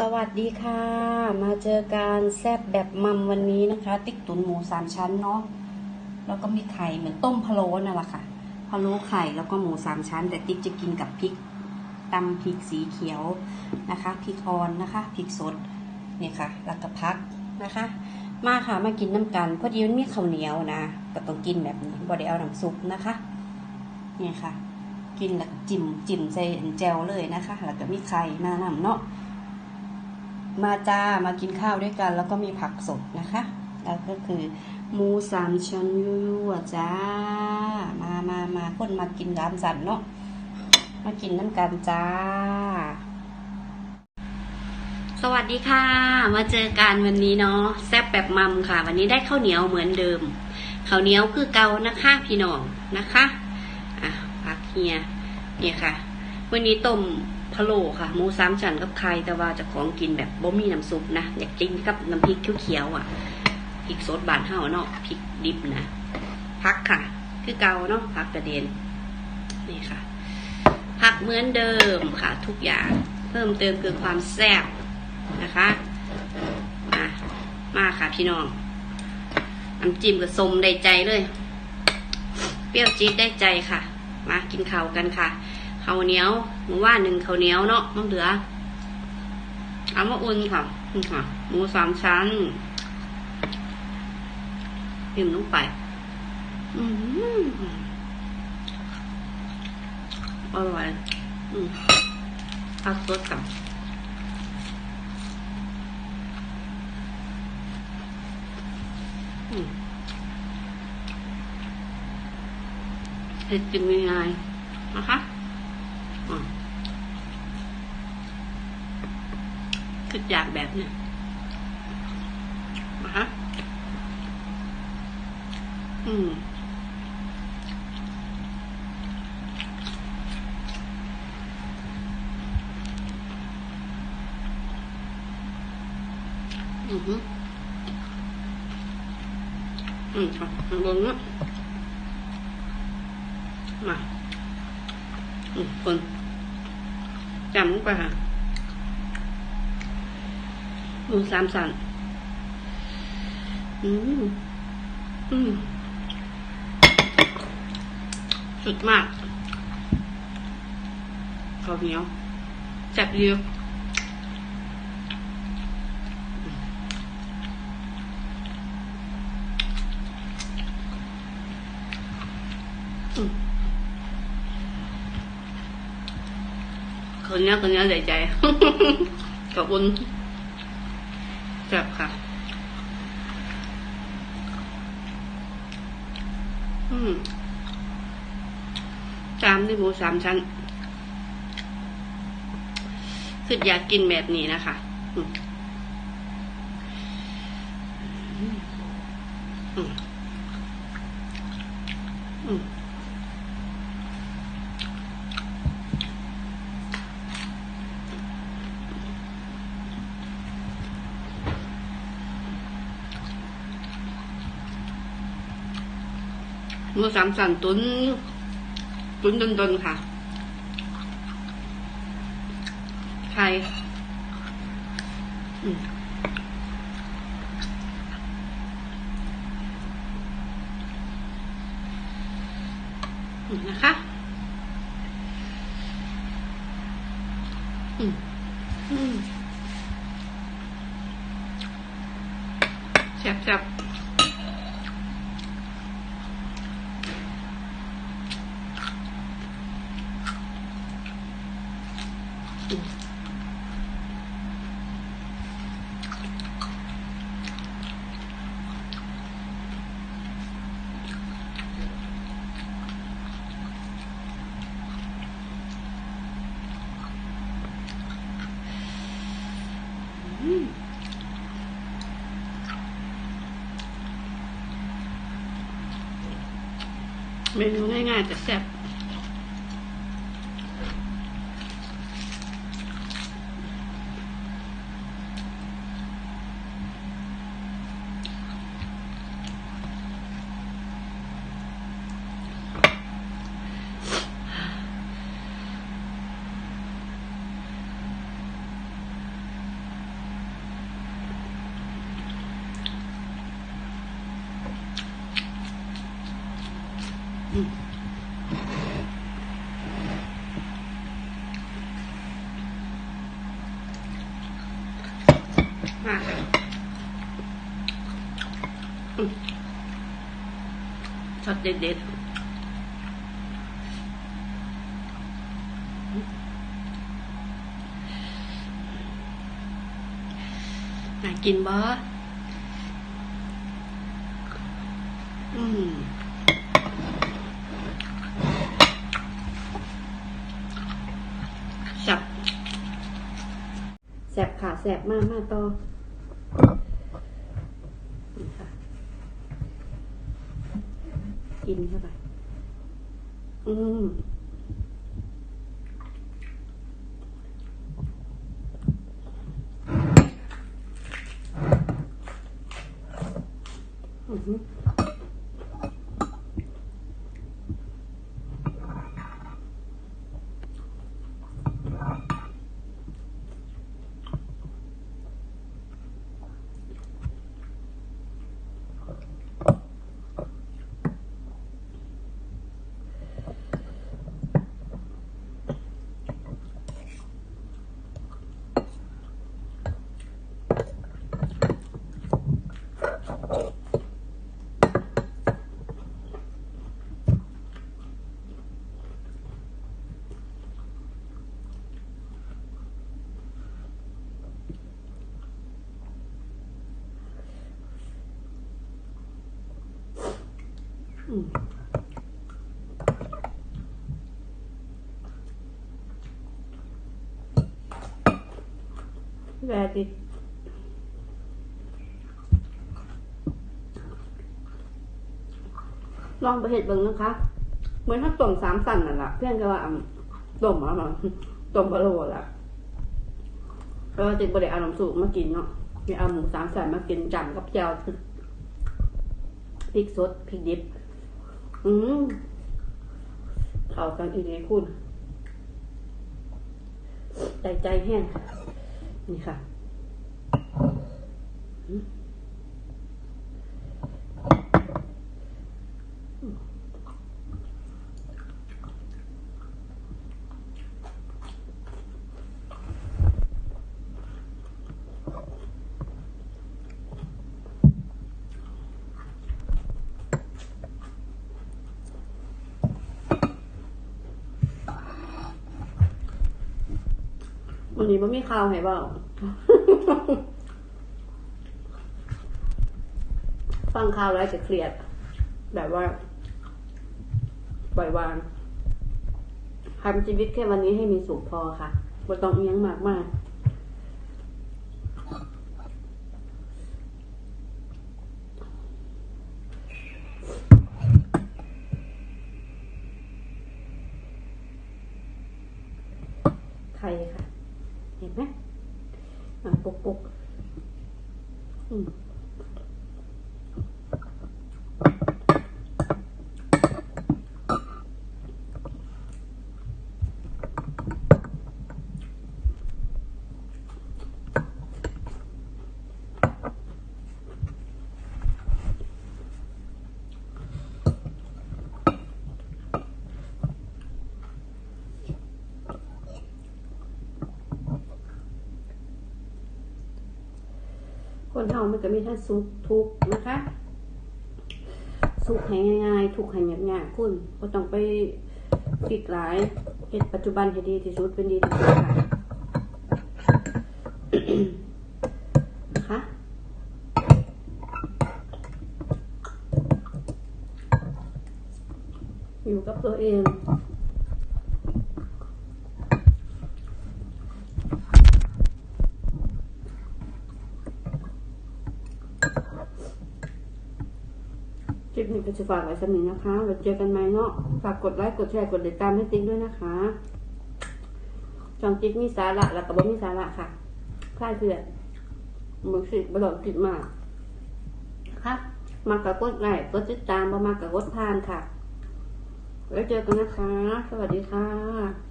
สวัสดีค่ะ มาเจอการแซบแบบมัมวันนี้นะคะ ติ๊กตุ๋นหมูสามชั้นเนาะแล้วก็มีไข่เหมือนต้มพะโล้นั่นแหละค่ะพะโล้ไข่แล้วก็หมูสามชั้น แต่ติ๊กจะกินกับพริกตำพริกสีเขียวนะคะพริกอ่อนนะคะพริกสดเนี่ยค่ะ แล้วก็พักนะคะ มาค่ะมากินน้ำกันพอดีมันมีข้าวเหนียวนะก็ต้องกินแบบนี้บ่ได้เอาน้ำซุปนะคะเนี่ยค่ะ กินแล้วก็จิ้มจิ้มใส่แจวเลยนะคะ แล้วก็มีไข่มานำเนาะ มาจ้ามากินข้าวด้วยกัน แล้วก็มีผักสดนะคะ แล้วก็คือหมูสามชั้นยั่วๆจ้า มามามาคนมากินรามสันเนาะมากินน้ำกันจ้า สวัสดีค่ะ มาเจอกันวันนี้เนาะแซ่บแบบมัมค่ะ วันนี้ได้ข้าวเหนียวเหมือนเดิมข้าวเหนียวคือเกานะคะพี่น้องนะคะอะพักเฮียเนี่ยค่ะ วันนี้ต้มพะโล้ค่ะหมูสามชั้นกับไข่แต่ว่าจะของกินแบบบ่มีน้ำซุปนะอยากกินกับน้ำพริกเขียวๆอะพริกสดบานเฮาเนาะพริกดิบนะพักค่ะ คือเกาเนาะพักกระเด็นนี่ค่ะผักเหมือนเดิมค่ะ ทุกอย่างเพิ่มเติมคือความแซ่บนะคะมามาค่ะพี่น้องน้ำจิ้มกับสมได้ใจเลย เปรี้ยวจี๊ดได้ใจค่ะ มากินข้าวกันค่ะ ข้าวเหนียวหมูว่าหนึ่งข้าวเหนียวเนาะมันเหลือเอามาอุ่นค่ะนี่ค่ะ หมูสามชั้นพิมลงไป อืมอร่อยอืมผักสดกับเห็ดกินง่ายนะคะ คืออยากแบบนี้นะคะอืมอือฮึอืมค่ะข้างบนเนาะมาอืมคน จำลงไปค่ะหมูสามสันอืม อืม สุดมากข้าวเหนียวจับเรียว คนนี้คนนี้ใส่ใจ ขอบคุณแซ่บค่ะ อืมจามด้วยหมูสามชั้นคืออยากกินแบบนี้นะคะ อืมอืมอืม หมูสามสันตุนตุนดนดนค่ะไข่อืมนะคะอืมอืมแซ่บแซ่บ เมนูง่ายๆแต่แซ่บ มมากเลยอืมช็อตเด็ดๆ น่ากินบ่อืมแซ่บ แซ่บค่ะแซ่บมากมากต่อนี่ค่ะกินเข้าไป อืมอือ หืออืมแวดิลองไปเห็ดเบิ่งนะคะ เหมือนถ้าต้มสามสั่นน่ะล่ะ เพื่อนก็ว่าอ่ำต้มอะมันต้มบะโลละแล้วติดบริอาน้ำสูบมากินเนาะมีเอาหมูสามสันมากินจำกับแจ่วพริกสดพริกดิบ อืมเข้ากันอีกเลยคุณใจใจแห้ง นี่ค่ะ มันนี้มันมีข่าวให้เปล่าฟังข่าวแล้วจะเครียด แบบว่าปล่อยวางทำชีวิตแค่วันนี้ให้มีสุขพอค่ะไม่ต้องเอียงมากมากไข่ค่ะ เห็นไหมปุกปุกอืม เฮามันก็มีทั้งสุขทุกข์นะคะ สุขให้ง่ายๆทุกข์ให้ยากๆคุณก็ต้องไปฟิกหลายเหตุปัจจุบันให้ดีที่สุดเป็นดีที่สุดค่ะนะคะอยู่กับตัวเอง นี้ก็จะฝากไว้สักหนึ่งนะคะไว้เจอกันใหม่เนาะ ฝากกดไลค์ กดแชร์ กดติดตามให้ติ๊กด้วยนะคะช่องติ๊กมีสาระแล้วก็บ่มีสาระค่ะคลายเครียดมึงสิบหลอดติดมากนะคะมากกับกดไลค์กดติดตามบ่มากกับกดผ่านค่ะ ไว้เจอกันนะคะ สวัสดีค่ะ